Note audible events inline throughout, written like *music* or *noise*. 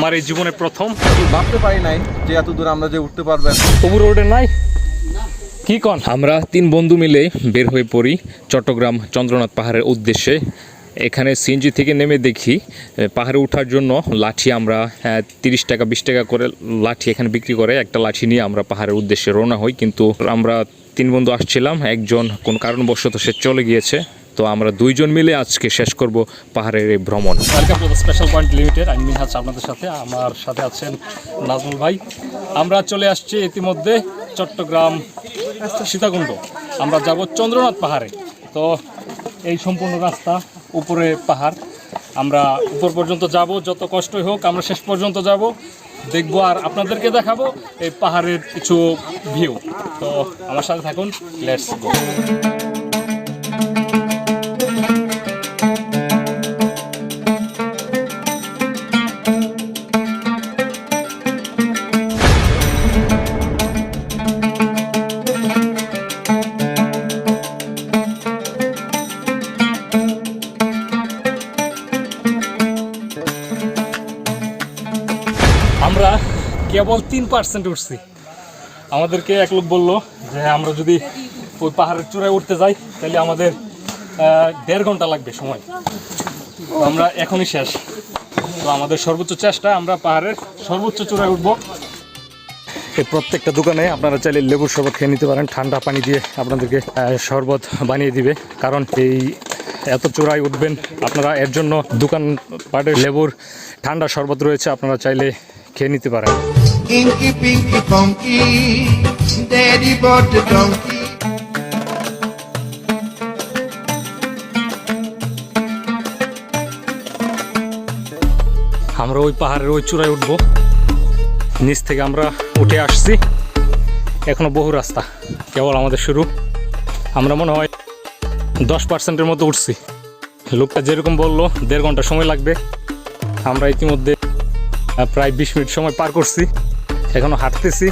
আমার এই জীবনে প্রথম। ভাবতে পারি নাই যে এত দূর আমরা যে উঠতে পারবেন। তবু রোডে নাই? কি কন? আমরা তিন বন্ধু মিলে বের হয়ে পড়ি চট্টগ্রাম চন্দ্রনাথ পাহাড়ের উদ্দেশ্যে। এখানে সিএনজি থেকে নেমে দেখি পাহাড়ে ওঠার জন্য লাঠি আমরা তিরিশ টাকা বিশ টাকা করে লাঠি এখানে বিক্রি করে একটা লাঠি নিয়ে আমরা পাহাড়ের উদ্দেশ্যে রওনা হই। কিন্তু আমরা তিন বন্ধু আসছিলাম একজন কোন কারণবশত সে চলে গিয়েছে। তো আমরা দুইজন মিলে আজকে শেষ করব পাহাড়ের এই ভ্রমণ। Special point limited. আমি মিনহাজ আপনাদের সাথে, আমার সাথে আছেন নাজমুল ভাই। আমরা চলে আসছি ইতিমধ্যে চট্টগ্রাম সীতাকুণ্ড। আমরা যাব চন্দ্রনাথ পাহাড়ে। তো এই সম্পূর্ণ রাস্তা উপরে পাহাড়। আমরা উপর পর্যন্ত যাব, যত কষ্টই হোক, আমরা শেষ পর্যন্ত যাব। দেখব আর আপনাদেরকে দেখাবো এই পাহাড়ের কিছু ভিউ তো আমার সাথে থাকুন লেটস গো আমরা কেবল তিন পার্সেন্ট উঠছি। আমাদেরকে এক লোক বলল যে, আমরা যদি ওই পাহাড়ের চূড়ায় উঠতে যাই, তাহলে আমাদের দেড় ঘণ্টা লাগবে সময়। আমরা এখনই শেষ। তো আমাদের সর্বোচ্চ চেষ্টা, আমরা পাহাড়ের সর্বোচ্চ চূড়ায় উঠবো। এই প্রত্যেকটা দোকানে আপনারা চাইলে লেবুর শরবত খেয়ে নিতে পারেন। ঠান্ডা পানি দিয়ে আপনাদেরকে শরবত বানিয়ে দিবে। কারণ এই এত চূড়ায় উঠবেন আপনারা, এর জন্য দোকান পাটের লেবুর ঠান্ডা শরবত রয়েছে। আপনারা চাইলে খেয়ে নিতে পারেন. আমরা ওই পাহাড়ের ওই চূড়ায় উঠবো। নিচ থেকে আমরা উঠে আসছি। এখনও বহু রাস্তা কেবল আমাদের শুরু। আমরা মনে হয় দশ পার্সেন্টের মতো উঠছি। লোকটা যেরকম বলল দেড় ঘণ্টা সময় লাগবে। আমরা ইতিমধ্যে প্রায় বিশ মিনিট সময় পার করছি। এখনও হাঁটতেছি।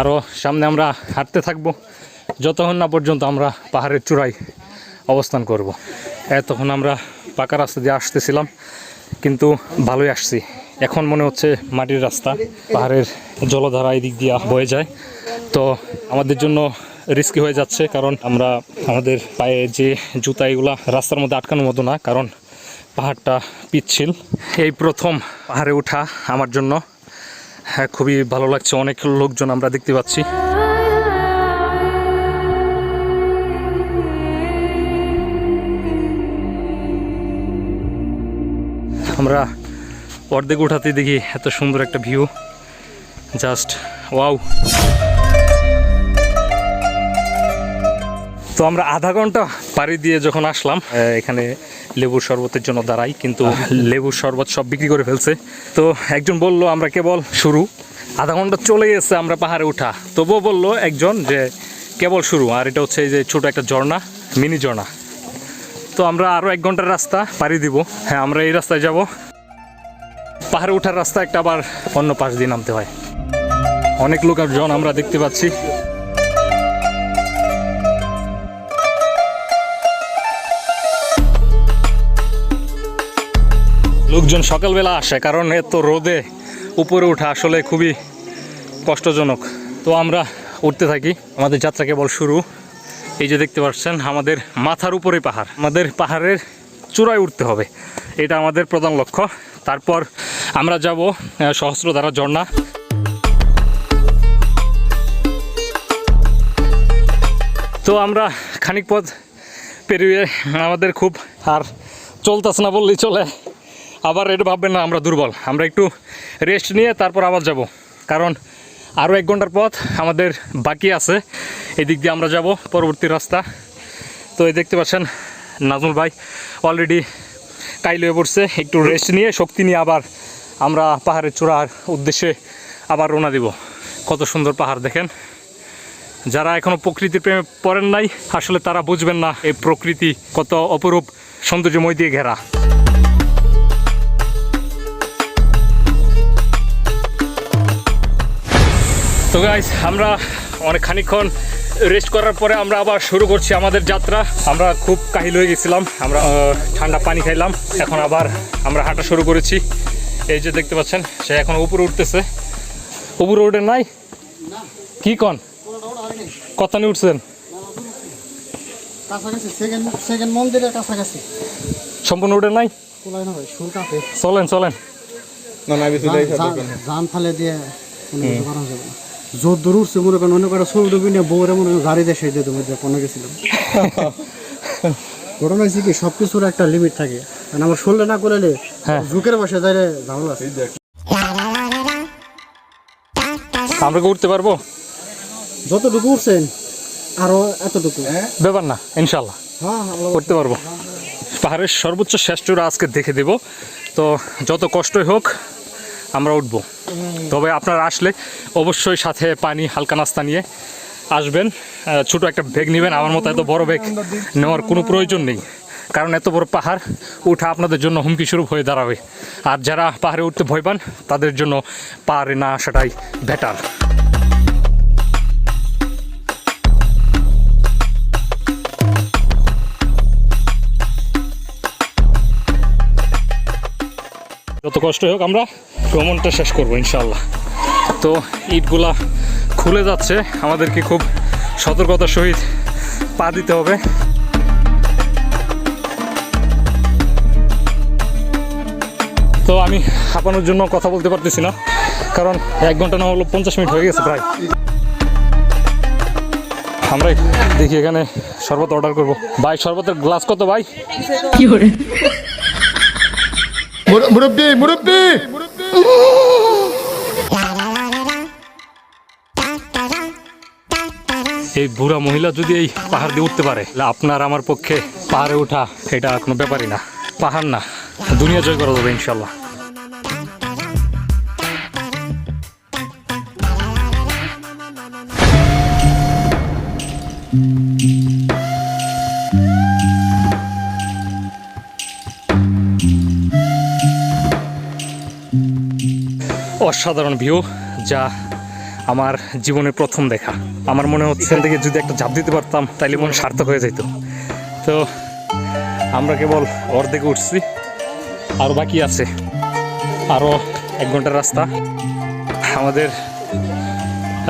আরও সামনে আমরা হাঁটতে থাকব। যতক্ষণ না পর্যন্ত আমরা পাহাড়ের চূড়ায় অবস্থান করব। এতক্ষণ আমরা পাকা রাস্তা দিয়ে আসতেছিলাম, কিন্তু ভালোই আসছি। এখন মনে হচ্ছে মাটির রাস্তা, পাহাড়ের জলধারা এদিক দিয়ে বয়ে যায়। তো আমাদের জন্য রিস্কি হয়ে যাচ্ছে, কারণ আমরা আমাদের পায়ে যে জুতা এগুলা রাস্তার মধ্যে আটকানোর মতো না, কারণ পাহাড়টা পিচ্ছিল। এই প্রথম পাহাড়ে ওঠা আমার জন্য। হ্যাঁ খুবই ভালো লাগছে। অনেক লোকজন আমরা দেখতে পাচ্ছি। আমরা অর্ধেক উঠাতে দেখি এত সুন্দর একটা ভিউ। Just wow. আমরা আধা ঘণ্টা পাড়ি দিয়ে যখন আসলাম এখানে লেবুর শরবতের জন্য দাঁড়াই কিন্তু লেবুর শরবত সব বিক্রি করে ফেলছে। তো একজন বলল আমরা কেবল শুরু। আধা ঘণ্টা চলে গেছে আমরা পাহাড়ে উঠা। তবুও বলল একজন যে কেবল শুরু। আর এটা হচ্ছে এই যে ছোট একটা ঝর্ণা মিনি ঝর্ণা। তো আমরা আরও এক ঘণ্টার রাস্তা পাড়ি দিব। হ্যাঁ আমরা এই রাস্তায় যাব। পাহাড়ে ওঠার রাস্তা একটা আবার অন্য পাশ দিয়ে নামতে হয়। অনেক লোকজন আমরা দেখতে পাচ্ছি। লোকজন সকালবেলা আসে, কারণ এত রোদে উপরে ওঠা আসলে খুবই কষ্টজনক। তো আমরা উঠতে থাকি, আমাদের যাত্রা কেবল শুরু। এই যে দেখতে পাচ্ছেন, আমাদের মাথার উপরে পাহাড়। আমাদের পাহাড়ের চূড়ায় উঠতে হবে, এটা আমাদের প্রধান লক্ষ্য। তারপর আমরা যাব সহস্রধারা ঝর্ণা। তো আমরা খানিক পথ পেরিয়ে, আমাদের খুব আর চলতেছে না বললেই চলে। আবার এটা ভাববেন না, আমরা দুর্বল। আমরা একটু রেস্ট নিয়ে তারপর আবার যাব। কারণ আরও এক ঘণ্টার পথ আমাদের বাকি আছে। এদিক দিয়ে আমরা যাব, পরবর্তী রাস্তা। তো এই দেখতে পাচ্ছেন, নাজমুল ভাই অলরেডি কাইল হয়ে পড়ছে। একটু রেস্ট নিয়ে, শক্তি নিয়ে আবার আমরা পাহাড়ের চূড়ার উদ্দেশ্যে আবার রওনা দিব। কত সুন্দর পাহাড় দেখেন। যারা এখনও প্রকৃতির প্রেমে পড়েন নাই, আসলে তারা বুঝবেন না এই প্রকৃতি কত অপরূপ সৌন্দর্যময় দিয়ে ঘেরা। তো গাইস আমরা অনেক খানিকক্ষণ রেস্ট করার পরে আমরা আবার শুরু করছি আমাদের যাত্রা। আমরা খুব কাহিল হয়ে গেছিলাম আমরা ঠান্ডা পানি খাইলাম এখন আবার আমরা হাঁটা শুরু করেছি। এই যে দেখতে পাচ্ছেন সে এখন উপরে উঠতেছে। উপরে উঠে নাই? কি কন? কত নিয়ে উঠছেন? কাছাকাছি সেকেন্ড সেকেন্ড মন্দিরের কাছাকাছি। সম্পূর্ণ উঠে নাই? চলেন চলেন। না না বেশি দেয় জোর দূর উঠছে মনে করেন অন্য নিয়ে বউরে মনে হয় গাড়ি দেশে দিয়ে তুমি কোনো গেছিলাম। *laughs* ঘটনা হয়েছে কি সব কিছুর একটা লিমিট থাকে। কারণ আমার না করলে হ্যাঁ। ঝুঁকের বসে যাই ঝামেলা আছে। আমরা কি উঠতে পারব? যতটুকু উঠছেন আরও এতটুকু। হ্যাঁ। ব্যাপার না ইনশাল্লাহ হ্যাঁ করতে পারব। পাহাড়ের সর্বোচ্চ শেষ চূড়া আজকে দেখে দেব। তো যত কষ্টই হোক আমরা উঠবো। তবে আপনারা আসলে অবশ্যই সাথে পানি হালকা নাস্তা নিয়ে আসবেন। ছোট একটা ব্যাগ নেবেন। আমার মতো এত বড় ব্যাগ নেওয়ার কোনো প্রয়োজন নেই। কারণ এত বড় পাহাড় উঠা আপনাদের জন্য হুমকি স্বরূপ হয়ে দাঁড়াবে। আর যারা পাহাড়ে উঠতে ভয় পান, তাদের জন্য পাহাড়ে না আসাটাই বেটার যত কষ্ট হোক, আমরা ভ্রমণটা শেষ করব ইনশাল্লাহ তো ইটগুলা খুলে যাচ্ছে, আমাদেরকে খুব সতর্কতার সহিত পা দিতে হবে। তো আমি হাঁপানোর জন্য কথা বলতে পারতেছি না, কারণ এক ঘণ্টা না হলো পঞ্চাশ মিনিট হয়ে গেছে প্রায়। আমরা দেখি এখানে শরবত অর্ডার করব। ভাই, শরবতের গ্লাস কত ভাই? মুরব্বী মুরব্বী! এই বুড়া মহিলা যদি এই পাহাড় দিয়ে উঠতে পারে আপনার আমার পক্ষে পাহাড়ে ওঠা এটা কোনো ব্যাপারই না। পাহাড় না, দুনিয়া জয় করা যাবে ইনশাল্লাহ অসাধারণ ভিউ যা আমার জীবনের প্রথম দেখা। আমার মনে হচ্ছে এখান থেকে যদি একটা ঝাঁপ দিতে পারতাম, তাইলে মনে সার্থক হয়ে যেত তো, আমরা কেবল অর্ধেকে উঠছি আরও বাকি আছে আরও এক ঘণ্টার রাস্তা। আমাদের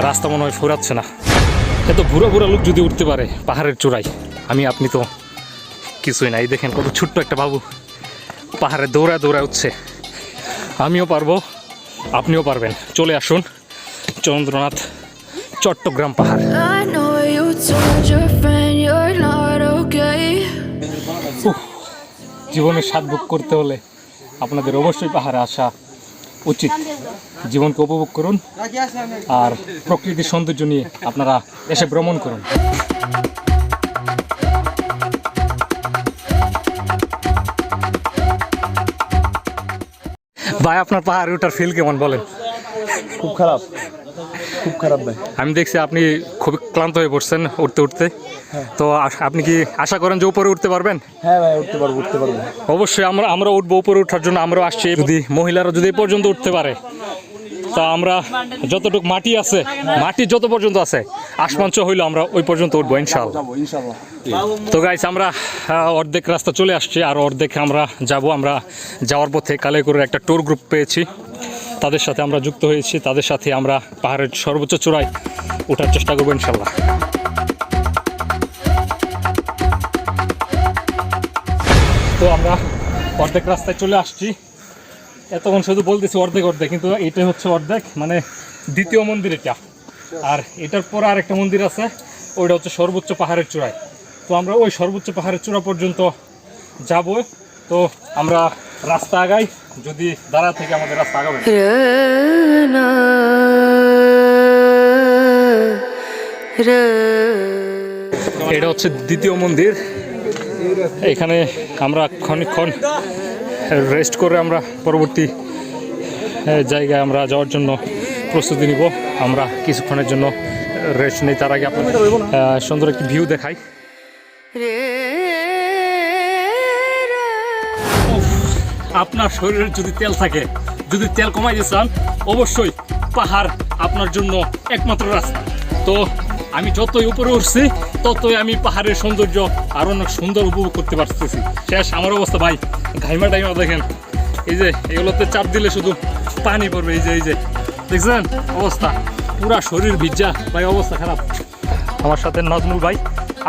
রাস্তা মনে হয় ফুরাচ্ছে না। এত বুড়ো বুড়ো লোক যদি উঠতে পারে পাহাড়ের চূড়ায়, আমি, আপনি তো কিছুই নাই। দেখেন কত ছোট্ট একটা বাবু পাহাড়ে দৌড়ায় দৌড়ায় উঠছে। আমিও পারব আপনিও পারবেন। চলে আসুন। চন্দ্রনাথ চট্টগ্রাম পাহাড়। জীবনে স্বাদ ভোগ করতে হলে আপনাদের অবশ্যই পাহাড়ে আসা উচিত। জীবনকে উপভোগ করুন আর প্রকৃতির সৌন্দর্য নিয়ে আপনারা এসে ভ্রমণ করুন। ভাই আপনার পাহাড়ে ওঠার ফিল কেমন বলেন? খুব খারাপ। খুব খারাপ ভাই। আমি দেখছি আপনি খুব ক্লান্ত হয়ে পড়ছেন উঠতে উঠতে। তো আপনি কি আশা করেন যে উপরে উঠতে পারবেন? হ্যাঁ ভাই উঠতে পারব উঠতে পারব। অবশ্যই আমরা আমরা উঠবো উপরে উঠার জন্য আমরাও আসছি। যদি মহিলারা যদি এ পর্যন্ত উঠতে পারে তা আমরা যতটুকু মাটি আছে মাটি যত পর্যন্ত আছে আসমাঞ্চ হইল আমরা ওই পর্যন্ত উঠবো ইনশাল্লাহ। তো গাইস আমরা অর্ধেক রাস্তা চলে আসছি আর অর্ধেক আমরা যাব আমরা যাওয়ার পথে কালাইকুরের একটা ট্যুর গ্রুপ পেয়েছি। তাদের সাথে আমরা যুক্ত হয়েছি তাদের সাথে আমরা পাহাড়ের সর্বোচ্চ চূড়ায় ওঠার চেষ্টা করব ইনশাল্লাহ। তো আমরা অর্ধেক রাস্তায় চলে আসছি। এতক্ষণ শুধু বলতেছি অর্ধেক অর্ধেক কিন্তু এটা হচ্ছে অর্ধেক মানে দ্বিতীয় মন্দির এটা। আর এটার পরে আরেকটা মন্দির আছে ওইটা হচ্ছে সর্বোচ্চ পাহাড়ের চূড়ায়। তো আমরা ওই সর্বোচ্চ পাহাড়ের চূড়া পর্যন্ত যাব। তো আমরা রাস্তা আগাই যদি দাঁড়া থেকে আমাদের রাস্তা আগাবে। এটা হচ্ছে দ্বিতীয় মন্দির। এখানে আমরা খানিকক্ষণ রেস্ট করে আমরা পরবর্তী জায়গায় আমরা যাওয়ার জন্য প্রস্তুতি নিব। আমরা কিছুক্ষণের জন্য রেস্ট নেই তার আগে আপনাদের সুন্দর একটি ভিউ দেখাই। আপনার শরীরের যদি তেল থাকে যদি তেল কমাই চান অবশ্যই পাহাড় আপনার জন্য একমাত্র রাস্তা। তো আমি যতই উপরে উঠছি, ততই আমি পাহাড়ের সৌন্দর্য আরও অনেক সুন্দর উপভোগ করতে পারতেছি। শেষ আমার অবস্থা ভাই, ঘাইমা টাইমা দেখেন। এই যে, এগুলোতে চাপ দিলে শুধু পানি পড়বে, এই যে এই যে। দেখছেন অবস্থা? পুরা শরীর ভিজা। ভাই, অবস্থা খারাপ। আমার সাথে নজমুল ভাই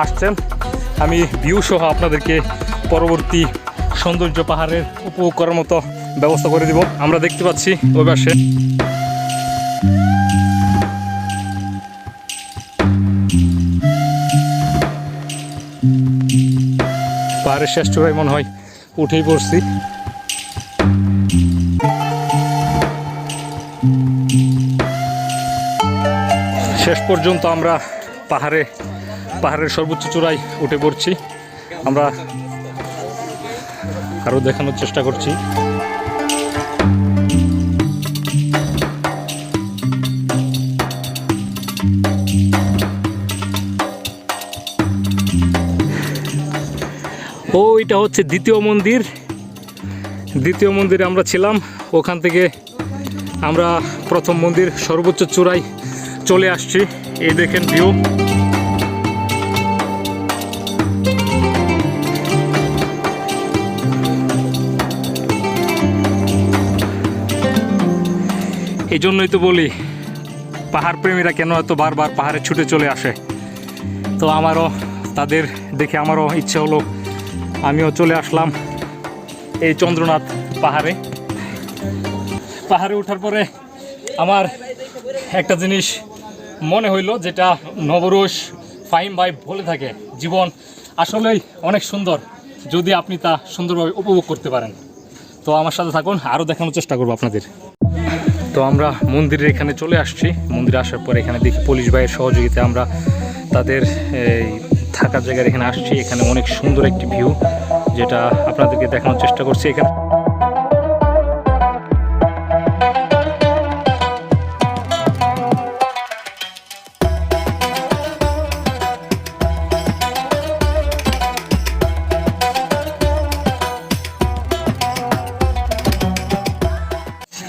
আসছেন। আমি ভিউ সহ আপনাদেরকে পরবর্তী সৌন্দর্য পাহাড়ের উপভোগ করার মতো ব্যবস্থা করে দিব। আমরা দেখতে পাচ্ছি ওই পাশে। পাহাড়ের শেষ চূড়ায় মনে হয় উঠেই পড়ছি। শেষ পর্যন্ত আমরা পাহাড়ে, পাহাড়ের সর্বোচ্চ চূড়ায় উঠে পড়ছি। আমরা আরও দেখানোর চেষ্টা করছি। ও এটা হচ্ছে দ্বিতীয় মন্দির। দ্বিতীয় মন্দিরে আমরা ছিলাম। ওখান থেকে আমরা প্রথম মন্দির সর্বোচ্চ চূড়ায় চলে আসছি। এই দেখেন ভিউ এই জন্যই তো বলি, পাহাড় প্রেমীরা কেন এত বারবার পাহাড়ে ছুটে চলে আসে? তো আমারও, তাদের দেখে আমারও ইচ্ছে হলো আমিও চলে আসলাম এই চন্দ্রনাথ পাহাড়ে। পাহাড়ে ওঠার পরে আমার একটা জিনিস মনে হইল, যেটা নবরুষ ফাইম ভাই বলে থাকে, জীবন আসলেই অনেক সুন্দর, যদি আপনি তা সুন্দরভাবে উপভোগ করতে পারেন। তো আমার সাথে থাকুন আরও দেখানোর চেষ্টা করব আপনাদের। তো আমরা মন্দিরের এখানে চলে আসছি। মন্দিরে আসার পর এখানে দেখি পুলিশ ভাইয়ের সহযোগিতায় আমরা তাদের এই থাকার জায়গার এখানে আসছি, এখানে অনেক সুন্দর একটি ভিউ, যেটা আপনাদেরকে দেখানোর চেষ্টা করছি এখানে।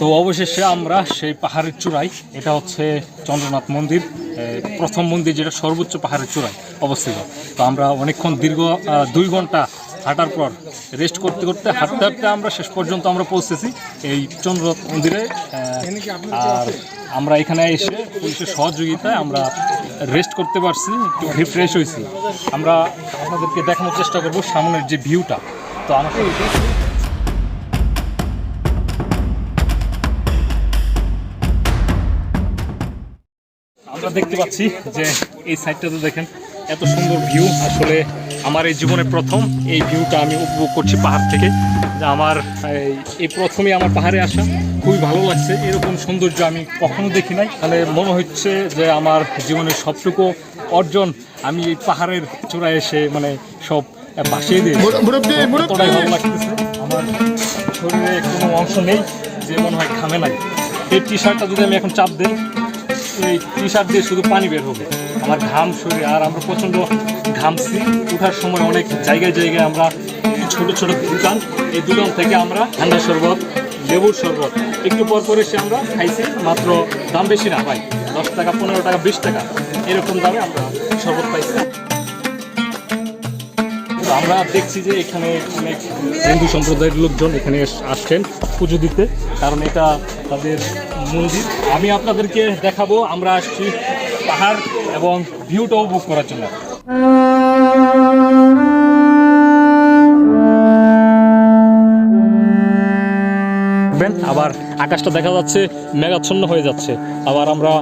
তো অবশেষে আমরা সেই পাহাড়ের চূড়ায়, এটা হচ্ছে চন্দ্রনাথ মন্দির। প্রথম মন্দির যেটা সর্বোচ্চ পাহাড়ের চূড়ায় অবস্থিত। তো আমরা অনেকক্ষণ দীর্ঘ দুই ঘণ্টা হাঁটার পর রেস্ট করতে করতে হাঁটতে হাঁটতে আমরা শেষ পর্যন্ত আমরা পৌঁছেছি এই চন্দ্রনাথ মন্দিরে। আর আমরা এখানে এসে পুলিশের সহযোগিতায় আমরা রেস্ট করতে পারছি, একটু রিফ্রেশ হয়েছি। আমরা আপনাদেরকে দেখানোর চেষ্টা করব সামনের যে ভিউটা তো আমাকে আমরা দেখতে পাচ্ছি যে এই সাইডটাতে দেখেন এত সুন্দর ভিউ আসলে আমার এই জীবনে প্রথম এই ভিউটা আমি উপভোগ করছি পাহাড় থেকে। যে আমার এই- প্রথমে আমার পাহাড়ে আসা। খুবই ভালো লাগছে। এরকম সৌন্দর্য আমি কখনো দেখি নাই। তাহলে মনে হচ্ছে যে আমার জীবনের সবটুকু অর্জন আমি এই পাহাড়ের চূড়ায় এসে মানে সব বাসিয়ে দিয়ে কতটাই ভালো লাগতেছে। আমার শরীরে কোনো অংশ নেই যে মনে হয় ঘামে নাই। এই টি শার্টটা যদি আমি এখন চাপ দিই এই টি শার্ট দিয়ে শুধু পানি বের হবে। আমার ঘাম শরীরে, আর আমরা প্রচণ্ড ঘামছি উঠার সময় অনেক জায়গায় জায়গায় আমরা ছোট ছোট দোকান, এই দোকান থেকে আমরা ঠান্ডা শরবত, লেবুর শরবত। একটু পর পর এসে আমরা খাইছি, মাত্র দাম বেশি না পাই দশ টাকা, পনেরো টাকা, বিশ টাকা। এরকম দামে আমরা শরবত পাইছি। আমরা দেখছি যে এখানে অনেক হিন্দু সম্প্রদায়ের লোকজন এখানে আসছেন পুজো দিতে। কারণ এটা তাদের মন্দির আমি আপনাদেরকে দেখাবো, আমরা আসছি পাহাড় এবং ভিউটা উপভোগ করার জন্য। আবার আকাশটা দেখা যাচ্ছে, মেঘাচ্ছন্ন হয়ে যাচ্ছে। আবার আমরা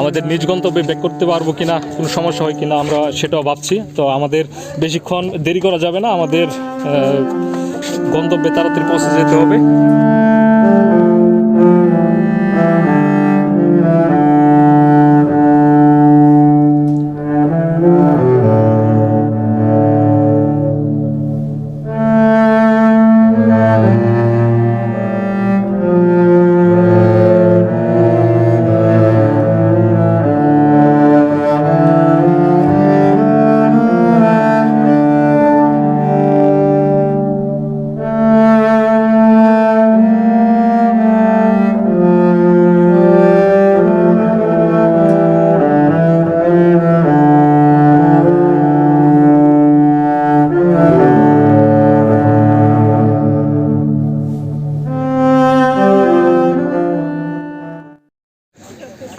আমাদের নিজ গন্তব্যে ব্যাক করতে পারব কিনা, কোনো সমস্যা হয় কিনা, আমরা সেটাও ভাবছি। তো আমাদের বেশিক্ষণ দেরি করা যাবে না, আমাদের গন্তব্যে তাড়াতাড়ি পৌঁছে যেতে হবে।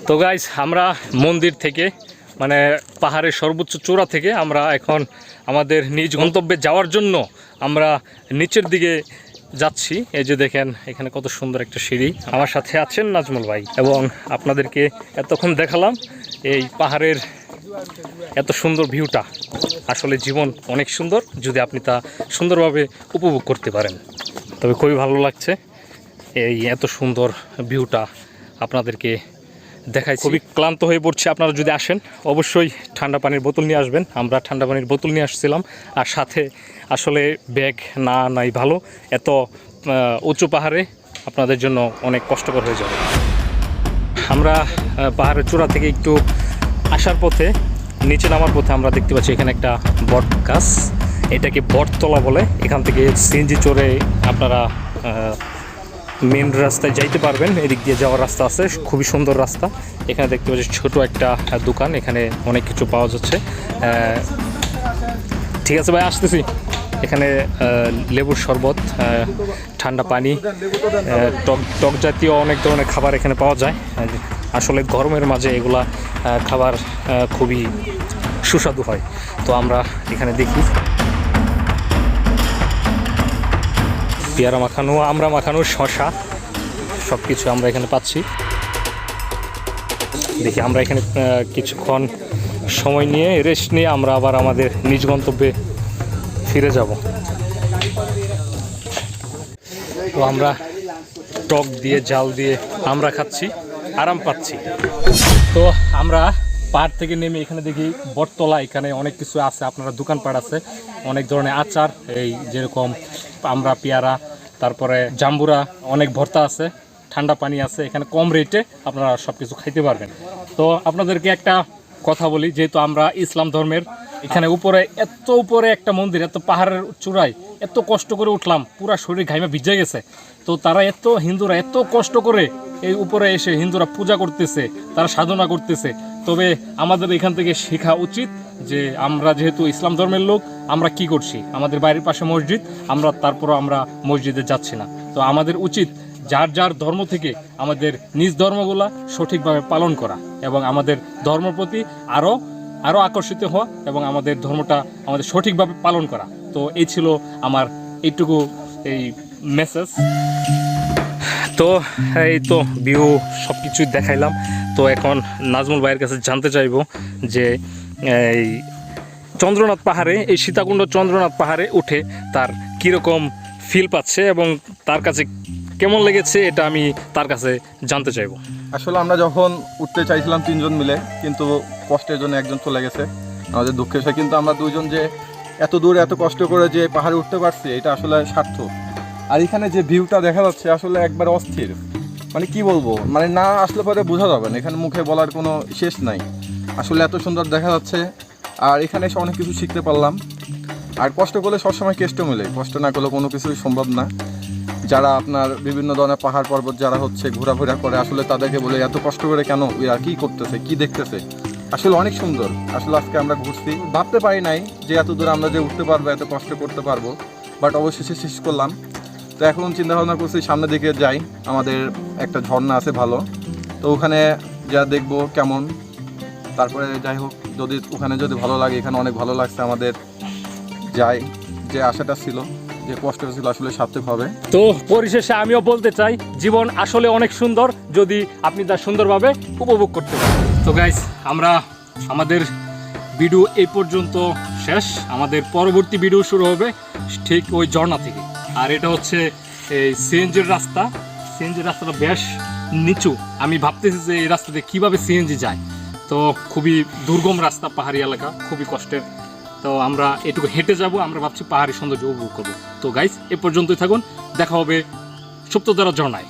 তো গাইজ আমরা মন্দির থেকে মানে পাহাড়ের সর্বোচ্চ চূড়া থেকে আমরা এখন আমাদের নিজ গন্তব্যে যাওয়ার জন্য আমরা নিচের দিকে যাচ্ছি। এই যে দেখেন, এখানে কত সুন্দর একটা সিঁড়ি। আমার সাথে আছেন নাজমুল ভাই এবং আপনাদেরকে এতক্ষণ দেখালাম এই পাহাড়ের এত সুন্দর ভিউটা। আসলে জীবন অনেক সুন্দর, যদি আপনি তা সুন্দরভাবে উপভোগ করতে পারেন। তবে খুবই ভালো লাগছে এই এত সুন্দর ভিউটা আপনাদেরকে দেখাই খুবই ক্লান্ত হয়ে পড়ছে। আপনারা যদি আসেন, অবশ্যই ঠান্ডা পানির বোতল নিয়ে আসবেন। আমরা ঠান্ডা পানির বোতল নিয়ে আসছিলাম। আর সাথে আসলে ব্যাগ না, নাই ভালো। এত উঁচু পাহাড়ে আপনাদের জন্য অনেক কষ্টকর হয়ে যাবে। আমরা পাহাড়ের চূড়া থেকে একটু আসার পথে, নিচে নামার পথে আমরা দেখতে পাচ্ছি এখানে একটা বট গাছ। এটাকে বটতলা বলে। এখান থেকে সিএনজি চড়ে আপনারা মেন রাস্তায় যাইতে পারবেন। এদিক দিয়ে যাওয়ার রাস্তা আছে। খুবই সুন্দর রাস্তা। এখানে দেখতে পাচ্ছি ছোট একটা দোকান। এখানে অনেক কিছু পাওয়া যাচ্ছে। ঠিক আছে ভাই, আসতেছি। এখানে লেবুর শরবত ঠান্ডা পানি টক টক জাতীয় অনেক ধরনের খাবার এখানে পাওয়া যায়। আসলে গরমের মাঝে এগুলা খাবার খুবই সুস্বাদু হয়। তো আমরা এখানে দেখি। পেয়ারা মাখানো, আমরা মাখানো, শশা সব কিছু আমরা এখানে পাচ্ছি। দেখি, আমরা এখানে কিছুক্ষণ সময় নিয়ে রেস্ট নিয়ে আমরা আবার আমাদের নিজ গন্তব্যে ফিরে যাব। তো আমরা টক দিয়ে, জাল দিয়ে আমরা খাচ্ছি, আরাম পাচ্ছি। তো আমরা পাহাড় থেকে নেমে এখানে দেখি বটতলা, এখানে অনেক কিছু আছে, আপনারা দোকানপাট আছে, অনেক ধরনের আচার, এই যেরকম আমরা পেয়ারা, তারপরে জাম্বুরা, অনেক ভর্তা আছে, ঠান্ডা পানি আছে, এখানে কম রেটে আপনারা সব কিছু খাইতে পারবেন। তো আপনাদেরকে একটা কথা বলি, যেহেতু আমরা ইসলাম ধর্মের, এখানে উপরে, এত উপরে একটা মন্দির, এত পাহাড়ের চূড়ায়, এত কষ্ট করে উঠলাম, পুরা শরীর ঘাইমে ভিজে গেছে। তো তারা এত, হিন্দুরা এত কষ্ট করে এই উপরে এসে হিন্দুরা পূজা করতেছে, তারা সাধনা করতেছে তবে আমাদের এখান থেকে শেখা উচিত যে আমরা যেহেতু ইসলাম ধর্মের লোক, আমরা কি করছি? আমাদের বাড়ির পাশে মসজিদ, আমরা তারপরও আমরা মসজিদে যাচ্ছি না। তো আমাদের উচিত যার যার ধর্ম থেকে আমাদের নিজ ধর্মগুলা সঠিকভাবে পালন করা এবং আমাদের ধর্ম প্রতি আরও আরও আকর্ষিত হওয়া এবং আমাদের ধর্মটা আমাদের সঠিকভাবে পালন করা। তো এই ছিল আমার এইটুকু এই মেসেজ তো এই তো ভিউ সব কিছুই দেখাইলাম। তো এখন নাজমুল ভাইয়ের কাছে জানতে চাইব যে, এই চন্দ্রনাথ পাহাড়ে, এই সীতাকুণ্ড চন্দ্রনাথ পাহাড়ে উঠে তার কীরকম ফিল পাচ্ছে এবং তার কাছে কেমন লেগেছে এটা আমি তার কাছে জানতে চাইব। আসলে আমরা যখন উঠতে চাইছিলাম তিনজন মিলে, কিন্তু কষ্টের জন্য একজন চলে গেছে, আমাদের দুঃখের সে কিন্তু আমরা দুজন যে এত দূর এত কষ্ট করে যে পাহাড়ে উঠতে পারছি, এটা আসলে সার্থক। আর এখানে যে ভিউটা দেখা যাচ্ছে, আসলে একবার অস্থির। মানে কি বলব? মানে না আসলে পরে বোঝা যাবে না। এখানে মুখে বলার কোনো শেষ নাই। আসলে এত সুন্দর দেখা যাচ্ছে। আর এখানে এসে অনেক কিছু শিখতে পারলাম। আর কষ্ট করলে সবসময় কেষ্ট মেলে। কষ্ট না করলে কোনো কিছুই সম্ভব না। যারা আপনার বিভিন্ন ধরনের পাহাড় পর্বত যারা হচ্ছে ঘোরাফেরা করে, আসলে তাদেরকে বলে, এত কষ্ট করে কেন? এরা কী করতেছে? কি দেখতেছে? আসলে অনেক সুন্দর। আসলে আজকে আমরা ঘুরছি। ভাবতে পারি নাই যে এত দূর আমরা যে উঠতে পারব, এত কষ্ট করতে পারব। বাট অবশেষে শেষ করলাম। তো এখন চিন্তা ভাবনা করছি সামনের দিকে যাই। আমাদের একটা ঝর্ণা আছে ভালো। তো ওখানে যা দেখব কেমন। তারপরে যাই হোক, যদি ওখানে যদি ভালো লাগে, এখানে অনেক ভালো লাগছে আমাদের যাই। যে আশাটা ছিল, যে কষ্টটা ছিল আসলে সার্থক হবে। তো পরিশেষে আমিও বলতে চাই, জীবন আসলে অনেক সুন্দর, যদি আপনি তা সুন্দরভাবে উপভোগ করতে পারেন। তো গাইস আমরা আমাদের ভিডিও এই পর্যন্ত শেষ। আমাদের পরবর্তী ভিডিও শুরু হবে ঠিক ওই ঝর্ণা থেকে। আর এটা হচ্ছে, এই সিএনজির রাস্তা। সিএনজির রাস্তাটা বেশ নিচু। আমি ভাবতেছি যে এই রাস্তাতে কীভাবে সিএনজি যায়। তো খুবই দুর্গম রাস্তা পাহাড়ি এলাকা, খুবই কষ্টের। তো আমরা এটুকু হেঁটে যাব, আমরা ভাবছি পাহাড়ি সৌন্দর্য উপভোগ করব। তো গাইস এ পর্যন্তই থাকুন। দেখা হবে সপ্তদারা ঝর্ণায়।